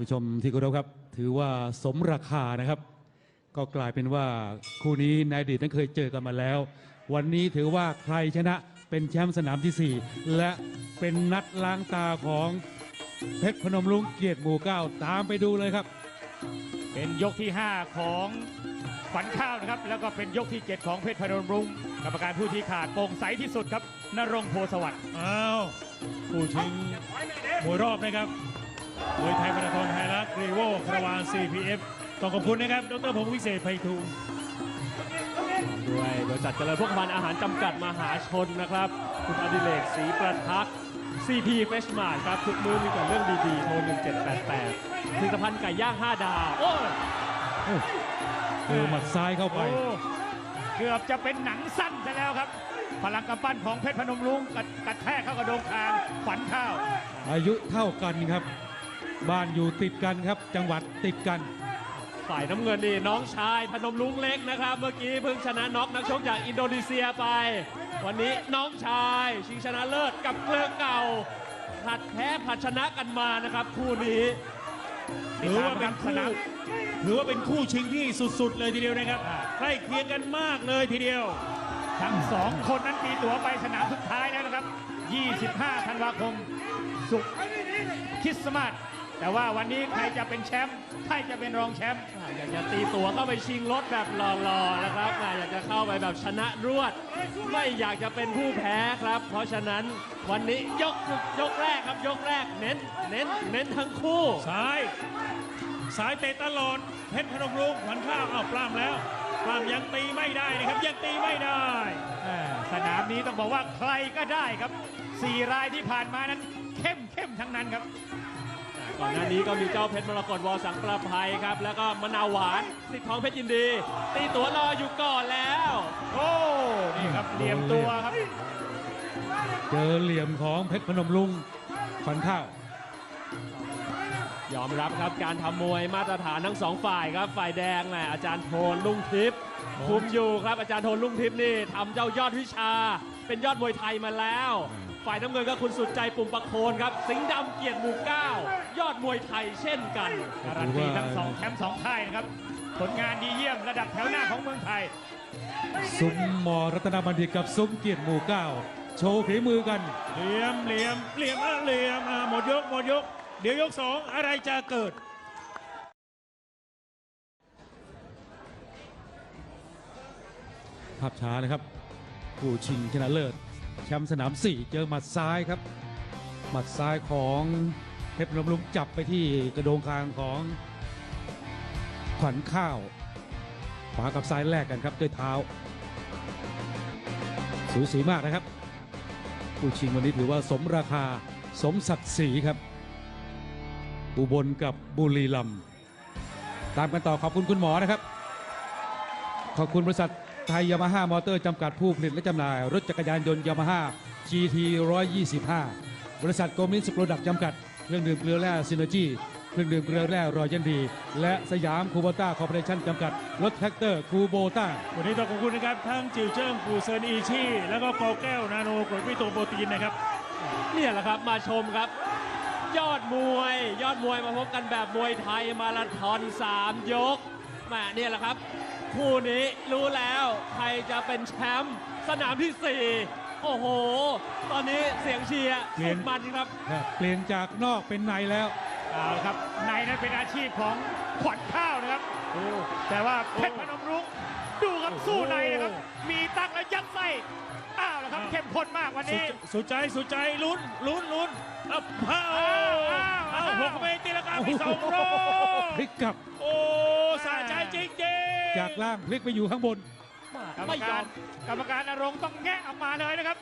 ผู้ชมที่เคารพครับ ถือว่าสมราคานะครับ ก็กลายเป็นว่าคู่นี้ในอดีตนั้นเคยเจอกันมาแล้ว วันนี้ถือว่าใครชนะเป็นแชมป์สนามทีสี่ 4 และเป็นนัดล้างตาของเพชรพนมลุงเกียรติหมู่เก้าตามไปดูเลยครับ เป็นยกที่ 5 ของขวัญข้าวนะครับ แล้วก็เป็นยกที่ 7 ของเพชรพนมรุ้งกรรมการผู้ที่ขาดโปร่งใสที่สุดครับนรงค์โพสวัสดิ์อ้าวผู้ชิงมวยรอบนะครับ มวยไทยมาราธอนไทยรัฐรีโวคาราวาน CPF ต้องขอบคุณนะครับ ดรพงศ์วิเศษไพฑูรย์ด้วยบริษัทเจริญพวกพันอาหารจำกัดมหาชนนะครับ คุณอดิเรกศรีประทักษ์ CP f r e s h m a r t ครับ ทุกมือมีแต่เรื่องดีๆ โทร 1788ผลิตภัณฑ์ไก่ย่าง 5 ดาว โอ้ยเจอหมัดซ้ายเข้าไปโอ้เกือบจะเป็นหนังสั้นซะแล้วครับ พลังกำปั้นของเพชรพนมรุ้งกระกระแทกเข้ากระโดงคางขวัญข้าว อายุเท่ากันครับ บ้านอยู่ติดกันครับ จังหวัดติดกัน ฝ่ายน้ำเงินนี่น้องชายพนมลุงเล็กนะครับ เมื่อกี้เพิ่งชนะน็อกนักชกจากอินโดนีเซียไป วันนี้น้องชายชิงชนะเลิศกับเกลือเก่าผลัดแพ้ผลัดชนะกันมานะครับ คู่นี้ถือว่าเป็นสคู่นามถือว่าเป็นคู่ชิงที่สุด ๆ เลยทีเดียวนะครับอ่าใกล้เคียงกันมากเลยทีเดียว ทั้งสองคนนั้นมีตั๋วไปสนามสุดท้ายแล้วนะครับ 25 ธันวาคม สุขคริสต์มาส แต่ว่าวันนี้ใครจะเป็นแชมป์ใครจะเป็นรองแชมป์อ่าอยากจะตีตั๋วเข้าไปชิงรถแบบหล่อๆนะครับอ่าอยากจะเข้าไปแบบชนะรวด ไม่อยากจะเป็นผู้แพ้ครับ เพราะฉะนั้นวันนี้ยกยกแรกครับยกแรกเน้นเน้นเน้นทั้งคู่ซ้ายซ้ายเตะตลอดเพชรพนมรุ้งขวัญข้าวอ้าวปล้ำแล้วปล้ำยังตีไม่ได้นะครับยังตีไม่ได้ อ่าสนามนี้ต้องบอกว่าใครก็ได้ครับสี่รายที่ผ่านมานั้นเข้มเข้มทั้งนั้นครับ ก่อนหน้านี้ก็มีเจ้าเพชรมรกตวอสังประภัยครับ แล้วก็มะนาวหวานสิทธิ์ทองเพชรยินดี ตีตั๋วรออยู่ก่อนแล้ว โอ้นี่ครับเตรียมตัวครับ เจอเหลี่ยมของเพชรพนมลุงขวัญข้าวยอมรับครับการทำมวยมาตรฐานทั้งสองฝ่ายครับ ฝ่ายแดงแหละอาจารย์โทนลุงทิพย์คุมอยู่ครับอาจารย์โทนลุงทิพย์นี่ทำเจ้ายอดวิชา เป็นยอดมวยไทยมาแล้ว ฝ่ายน้ำเงินก็คุณสุดใจปุ่มประโคนครับ สิงห์ดำเกียรติหมู่เก้ายอดมวยไทยเช่นกันการันตีทั้งสองแชมป์สองค่ายนะครับ ผลงานดีเยี่ยมระดับแถวหน้าของเมืองไทย ซุ้มมอรัตนบัณฑิตกับซุ้มเกียรติหมู่เก้าโชว์ฝีมือกัน เหลี่ยมเหลี่ยมเหลี่ยมอะเหลี่ยมอะหมดยกหมดยก เดี๋ยวยกสองอะไรจะเกิดภาพช้านะครับผู้ชิงชนะเลิศ แชมป์สนาม 4 เจอหมัดซ้ายครับ หมัดซ้ายของเพชรพนมลุงจับไปที่กระโดงคางของขวัญข้าว ขวากับซ้ายแลกกันครับด้วยเท้า สูสีมากนะครับผู้ชิงวันนี้ถือว่าสมราคาสมศักดิ์ศรีครับ อุบลกับบุรีรัมย์ตามกันต่อขอบคุณคุณหมอนะครับ ขอบคุณบริษัท ไทยยามาฮ่ามอเตอร์จำกัดผู้ผลิตและจำหน่าย รถจักรยานยนต์ยามาฮ่า GT 125 บริษัทโกมินส์โปรดักต์จำกัด เครื่องดื่มเกลือแร่ซินเนจีเครื่องดื่มเกลือแร่รอยันดี และสยามคูโบต้าคอร์ปอเรชั่นจำกัด รถแท็กเตอร์คูโบต้า วันนี้ต้องขอบคุณนะครับ ทั้งจิวเจิ้งปูเซินอีชี่แล้วก็กอแก้วนาโนกรดวิโตโปรตีนนะครับ เนี่ยแหละครับมาชมครับ ยอดมวย ยอดมวยมาพบกันแบบมวยไทยมาราธอน3ยกแหมเนี่ยแหละครับ คู่นี้รู้แล้วใครจะเป็นแชมป์สนามที่ 4 โอ้โห ตอนนี้เสียงเชียร์เปลี่สุยนดมันครับ เปลี่ยนจากนอกเป็นในแล้วเอาละครับในนั้นเป็นอาชีพของขวัญข้าวนะครับ แต่ว่าเพชรพนมรุ้งดูครับสู้ในนะครับ มีตั้งแล้วยัดไส้อ้าวแล้วครับเข้มข้นมากวันสุดนี้ สุดใจสุดใจลุ้นลุ้นลุ้นเอาเผาอ้าวเอาอ้าวหกเมตรตีละกาไปสองรอบพลิกกลับโอ้สะใจจริงๆ จากล่างพลิกไปอยู่ข้างบน กรรมไม่ยกาอรม กรรมการอรงค์ต้องแงะออกมาเลยนะครับ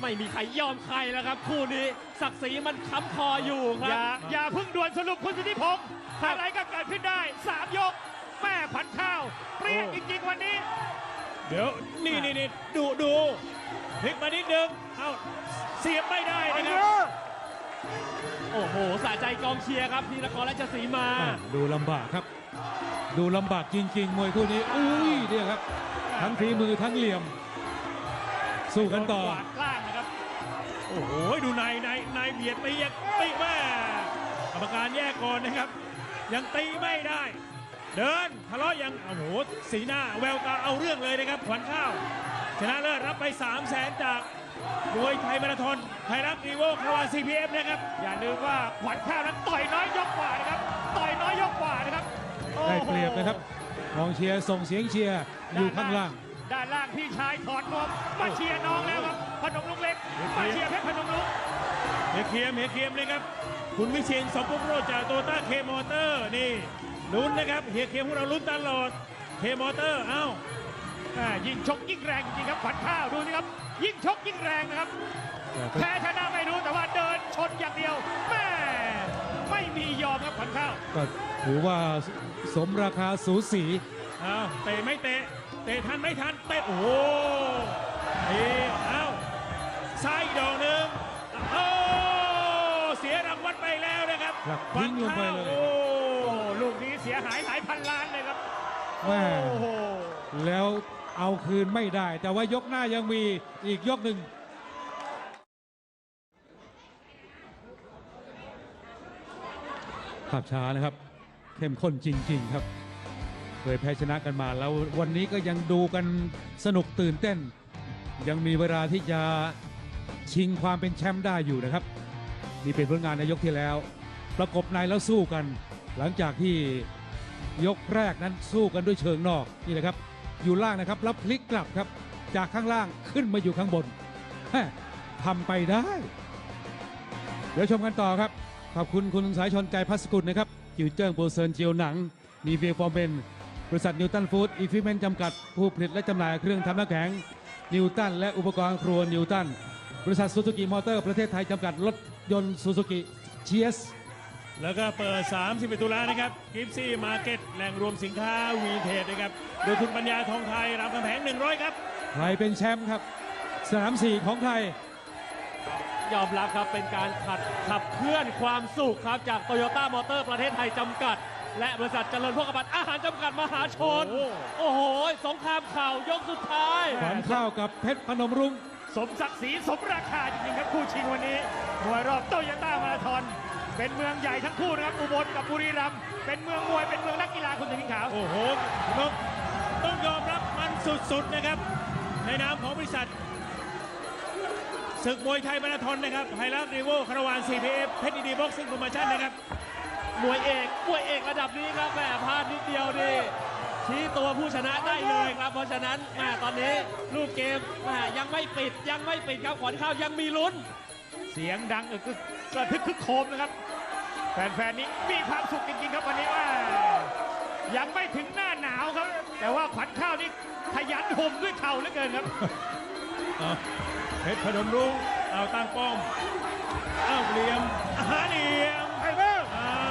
ไม่มีใครยอมใครแล้วครับ คู่นี้ศักดิ์ศรีมันค้ำคออยู่คอรับย่าอย่าเพิ่งด่วนสรุปคุณสุทธิพงศ์อะไรก็เกิดขึ้นได้สามยก แม่ขวัญข้าว เปรี้ยงจริงๆวันนี้ เดี๋ยวนี่นี่นี่ดูดูพลิกมานิดนึงเอาเสียบไม่ได้นะครับ โอ้โหสะใจกองเชียร์ครับที่นครราชสีมา อ่าดูลำบากครับ ดูลำบากจริง ๆ มวยคู่นี้อุ้ยเนี่ยครับ ทั้งฝีมือทั้งเหลี่ยม สู้กันต่อโดกวาดล้างนะครับ โอ้โห ดูนายนายนายเบียดไปยังไปแม่กรรมการแยกก่อนนะครับ ยังตีไม่ได้ เดินทะเลาะยังโอ้โห สีหน้าแววตาเอาเรื่องเลยนะครับ ขวัญข้าว ชนะเลิศรับไป 3 0 0แสนจากมวยไทยมาราธอนไทยรัฐอีโวคาวา CPF นะครับ อย่าลืมว่าขวัญข้าวนั้นต่อยน้อยยกกว่านะครับ ต่อยน้อยยกกว่า ได้เปรียบนะครับกองเชียร์ส่งเสียงเชียร์อยู่ข้างล่าง ด้านล่างพี่ชายถอดนวมมาเชียร์น้องแล้วครับพนมลุกเล็กมาเชียร์เพชรพนมลุกเฮียเคียมเฮียเคียมเลยครับ คุณวิเชียนสมภพโรจน์จากโตต้าเคมอเตอร์นี่ลุ้นนะครับเฮียเคียมพวกเราลุ้นตลอดเคมอเตอร์เอ้าอ่ายิ่งชกยิ่งแรงจริงๆครับขวัญข้าวดูสิครับยิ่งชกยิ่งแรงนะครับแพ้ชนะไม่รู้แต่ว่าเดินชนอย่างเดียวแม่ ไม่มียอมครับขวัญข้าวก็ถือว่าสมราคาสูสีอ้าวเตะไม่เตะ เตะทันไม่ทันเตะโอ้โหนี่เอ้าซ้ายอีกดอกหนึ่งโอ้เสียรางวัลไปแล้วนะครับผลักทิ้งลงไปเลยโอ้โอ้ลูกนี้เสียหายหลายพันล้านเลยครับแม่โอ้โห แล้วเอาคืนไม่ได้ แต่ว่ายกหน้ายังมีอีกยกหนึ่ง ภาพช้านะครับ เข้มข้นจริง ๆ ครับ เคยแพ้ชนะกันมาแล้ววันนี้ก็ยังดูกันสนุกตื่นเต้น ยังมีเวลาที่จะชิงความเป็นแชมป์ได้อยู่นะครับ นี่เป็นผลงานในยกที่แล้ว ประกบในแล้วสู้กัน หลังจากที่ยกแรกนั้นสู้กันด้วยเชิงนอกนี่แหละครับ อยู่ล่างนะครับแล้วพลิกกลับครับ จากข้างล่างขึ้นมาอยู่ข้างบนทำไปได้ เดี๋ยวชมกันต่อครับ ขอบคุณคุณสายชนใจพัสกุลนะครับจิวเจิ้งโปรเซินเจียวหนัง มีเวียฟอร์เมนบริษัทนิวตันฟู้ดอีฟิเมนจำกัด ผู้ผลิตและจำหน่ายเครื่องทำน้ำแข็งนิวตันและอุปกรณ์ครัวนิวตันบริษัทซูซูกิมอเตอร์ประเทศไทยจำกัดรถยนต์ซูซูกิเชียสแล้วก็เปิด30ตุลานะครับกิฟซี่มาร์เก็ตแหล่งรวมสินค้าวีเทจนะครับ โดยทุนปัญญาทองไทยรามคำแหง100 ครับ ใครเป็นแชมป์ครับสนามสี่ของใคร ยอมรับครับเป็นการขัดขับเคลื่อนความสุขครับจากโตโยต้ามอเตอร์ประเทศไทยจำกัด และบริษัทเจริญพกพันอาหารจำกัดมหาชนโอ้โอ้โห สงครามเข่ายกสุดท้ายขวัญข้าวกับเพชรพนมรุ้งสมศักดิ์ศรีสมราคาจริงๆครับคู่ชิงวันนี้มวยรอบโตโยต้ามาราธอนเป็นเมืองใหญ่ทั้งคู่นะครับอุบลกับบุรีรัมย์เป็นเมืองมวยเป็นเมืองนักกีฬาคุณถึงขาวโอ้โหต้องต้องยอมรับมันสุดๆนะครับในนามของบริษัท ศึกมวยไทยมาราธอนนะครับไฮรักรีโวคาราวาน CPF เพชรดีบ็อกซิ่งโปรโมชั่นนะครับมวยเอกมวยเอกระดับนี้ครับแหมพลาดนิดเดียวดีชี้ตัวผู้ชนะได้เลยครับ เพราะฉะนั้นแหมตอนนี้ลูกเกมแหมยังไม่ปิดยังไม่ปิดครับขวัญข้าวยังมีลุ้น เสียงดังอึกกึกกระทึกคึกโคมนะครับ แฟนๆนี้มีความสุขจริงๆครับวันนี้ว่ายังไม่ถึงหน้าหนาวครับ แต่ว่าขวัญข้าวนี่ขยันห่มด้วยเข่าเหลือเกินครับ เอาเพชรพนมรุ้งเอาตั้งป้อมเอาเหลี่ยมหาเหลี่ยมไอ้เบ้เอา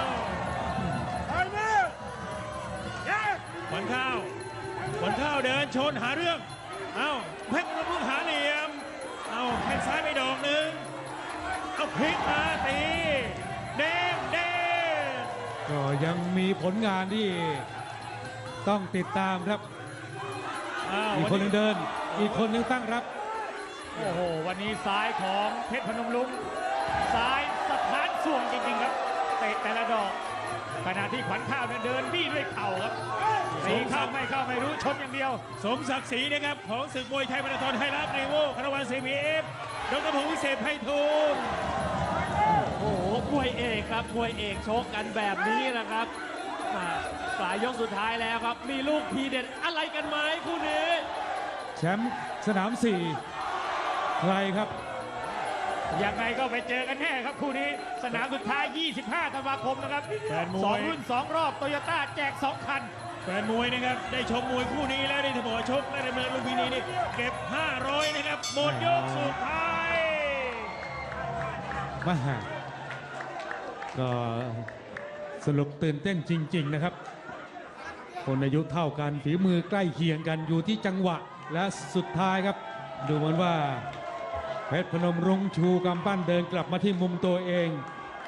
ไอ้เบ้ขวัญข้าวขวัญข้าวเดินชนหาเรื่องเอาเพชรพนมรุ้งหาเหลี่ยมเอาแข้งซ้ายไปดอกหนึ่งเอาพลิกมาตีเด้งเด้งก็ยังมีผลงานที่ต้องติดตามครับอ้าวอีกคนหนึงเดิน อีกคนหนึงตั้งรับ โอ้โห วันนี้ซ้ายของเพชรพนมลุงซ้ายสะท้านส่วงจริงๆครับ เตะแต่ละดอก ขณะที่ขวัญข้าวเนี่ยเดินบี้ด้วยเข่าครับตีเข้าไม่เข้าไม่รู้ชนอย่างเดียว สมศักดิ์ศรีนะครับของศึกมวยไทยมาราธอนไทยรัฐรีโวคาราวาน CPF ดรพงศ์วิเศษไพฑูรย์โอ้โหมวยเอกครับมวยเอกชกกันแบบนี้นะครับมาสายยกสุดท้ายแล้วครับ มีลูกทีเด็ดอะไรกันไหมคู่นี้ แชมป์สนามสี่ ใครครับ ยังไงก็ไปเจอกันแน่ครับคู่นี้สนามสุดท้าย 25 ธันวาคมนะครับแฟนมวย สองรุ่น 2 รอบโตโยต้าแจก 2 คัน แฟนมวยนะครับได้ชมมวยคู่นี้แล้วได้ถือว่าชกและดำเนินลุมพินีนี่เก็บ 500 นะครับหมดยกสุดท้ายมาก็สรุปตื่นเต้นจริง ๆ นะครับ คนอายุเท่ากันฝีมือใกล้เคียงกันอยู่ที่จังหวะและสุดท้ายครับ ดูเหมือนว่า เพชรพนมรุ้งชูกำปั้นเดินกลับมาที่มุมตัวเอง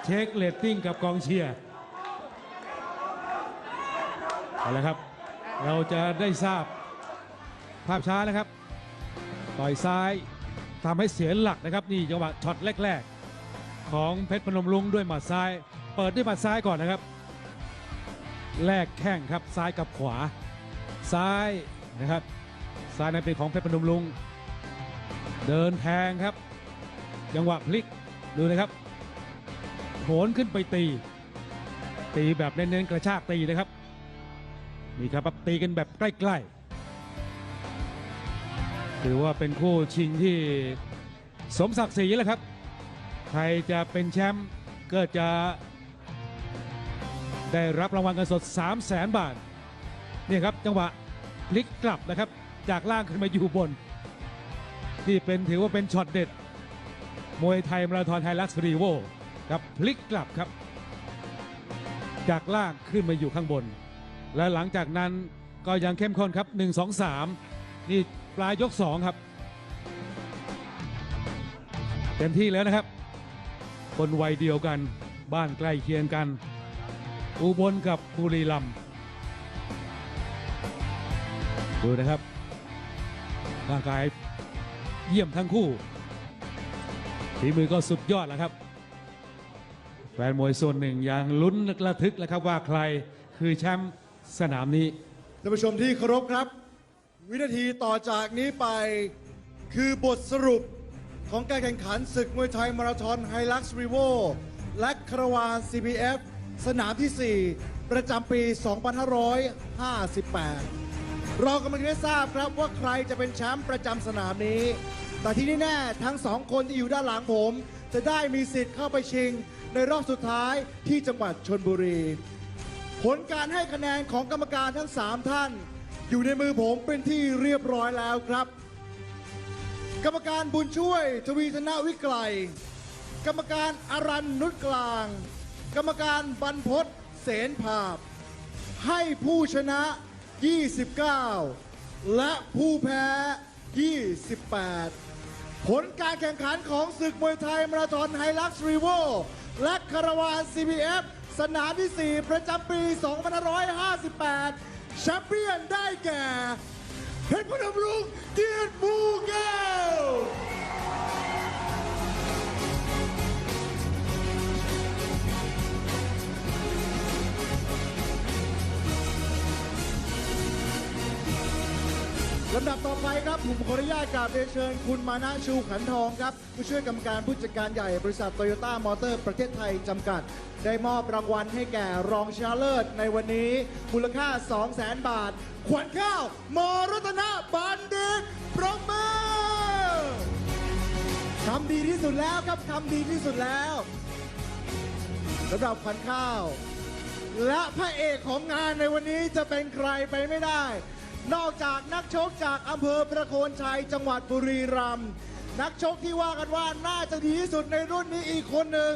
เช็คเลตติ้งกับกองเชียร์เอาละครับ เราจะได้ทราบภาพช้านะครับ ต่อยซ้ายทำให้เสียหลักนะครับ นี่จังหวะช็อตแรก ๆ ของเพชรพนมรุ้งด้วยหมัดซ้าย เปิดด้วยหมัดซ้ายก่อนนะครับแลกแข้งครับซ้ายกับขวา ซ้ายนะครับ ซ้ายนั้นเป็นของเพชรพนมลุง เดินแทงครับ จังหวะพลิกดูนะครับโหนขึ้นไปตี ตีแบบเน้นๆกระชากตีนะครับนี่ครับตีกันแบบใกล้ๆถือว่าเป็นคู่ชิงที่สมศักดิ์ศรีแหละครับใครจะเป็นแชมป์ก็จะได้รับรางวัลเงินสด 3 0 0แสนบาท นี่ครับจังหวะพลิกกลับนะครับ จากล่างขึ้นมาอยู่บน ที่เป็นถือว่าเป็นช็อตเด็ด มวยไทยมาราธอนไทยลักซ์รีโวครับพลิกกลับครับ จากล่างขึ้นมาอยู่ข้างบน และหลังจากนั้นก็ยังเข้มข้นครับ 1 2 3 นี่ปลายยก 2 ครับ เต็มที่แล้วนะครับ คนวัยเดียวกันบ้านใกล้เคียงกัน อุบลกับบุรีรัมย์ดูนะครับร่างกาย เยี่ยมทั้งคู่ฝีมือก็สุดยอดแล้วครับ แฟนมวยส่วนหนึ่งยังลุ้นระทึกแล้วครับว่าใครคือแชมป์สนามนี้ท่านผู้ชมที่เคารพครับ วินาทีต่อจากนี้ไปคือบทสรุปของการแข่งขันศึกมวยไทยมาราธอนไฮลักซ์รีโวและคาราวาน CBF สนามที่ 4 ประจำปี 2558 เรากำลังได้ทราบครับว่าใครจะเป็นแชมป์ประจำสนามนี้ แต่ที่แน่ๆทั้งสองคนที่อยู่ด้านหลังผม จะได้มีสิทธิ์เข้าไปชิง ในรอบสุดท้ายที่จังหวัดชนบุรี ผลการให้คะแนนของกรรมการทั้ง 3 ท่าน อยู่ในมือผมเป็นที่เรียบร้อยแล้วครับ กรรมการบุญช่วยทวีธนวิกลกรรมการอรันนุชกลาง กรรมการบรรพศเสนภาพ ให้ผู้ชนะ 29 และผู้แพ้ 28 ผลการแข่งขันของศึกมวยไทยมาราธอนไฮลักซ์รีโวและคาราวาน CBF สนามที่ 4 ประจำปี 2558 แชมเปี้ยนได้แก่ เพชรพนมรุ้งเกียรติมูแก้ว ลำดับต่อไปครับผมขออนุญาตกราบเรียนเชิญคุณมานะชูขันทองครับ ผู้ช่วยกรรมการผู้จัดการใหญ่บริษัทโตโยต้ามอเตอร์ประเทศไทยจำกัด ได้มอบรางวัลให้แก่รองชนะเลิศในวันนี้ มูลค่า 2 0 0 0 0 0 บาท ขวัญข้าวมรัตนบัณฑิตปรบมือทำดีที่สุดแล้วครับทำดีที่สุดแล้วสำหรับขวัญข้าว และพระเอกของงานในวันนี้จะเป็นใครไปไม่ได้ นอกจากนักชกจากอำเภอประโคนชัยจังหวัดบุรีรัมย์นักชกที่ว่ากันว่าน่าจะดีที่สุดในรุ่นนี้อีกคนหนึ่ง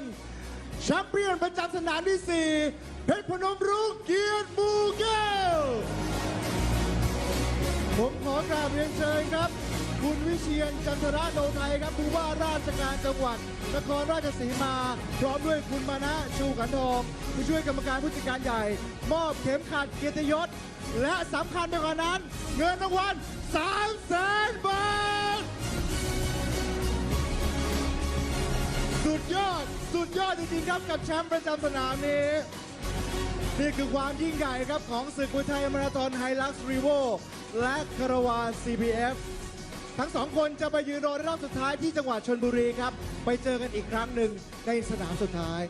แชมเปี้ยนประจำสนามที่ 4 เพชรพนมรุ้งเกียรติบูเกลผมขอกราบเรียนเชิญครับ คุณวิเชียนจันทระโนไทยครับผู้ว่าราชการจังหวัด นครราชสีมา พร้อมด้วยคุณมานะชูขันทองผู้ช่วยกรรมการผู้จัดการใหญ่ มอบเข็มขัดเกียรติยศ และสำคัญไปกว่านั้น เงินรางวัล3แสนบาท สุดยอด สุดยอดจริงๆครับกับแชมป์ประจำสนามนี้ นี่คือความยิ่งใหญ่ครับของศึกมวยไทยมาราธอนไฮลักซ์รีโวและคาราวาน CPF ทั้งสองคนจะไปยืนรอในรอบสุดท้ายที่จังหวัดชนบุรีครับ ไปเจอกันอีกครั้งหนึ่งในสนามสุดท้าย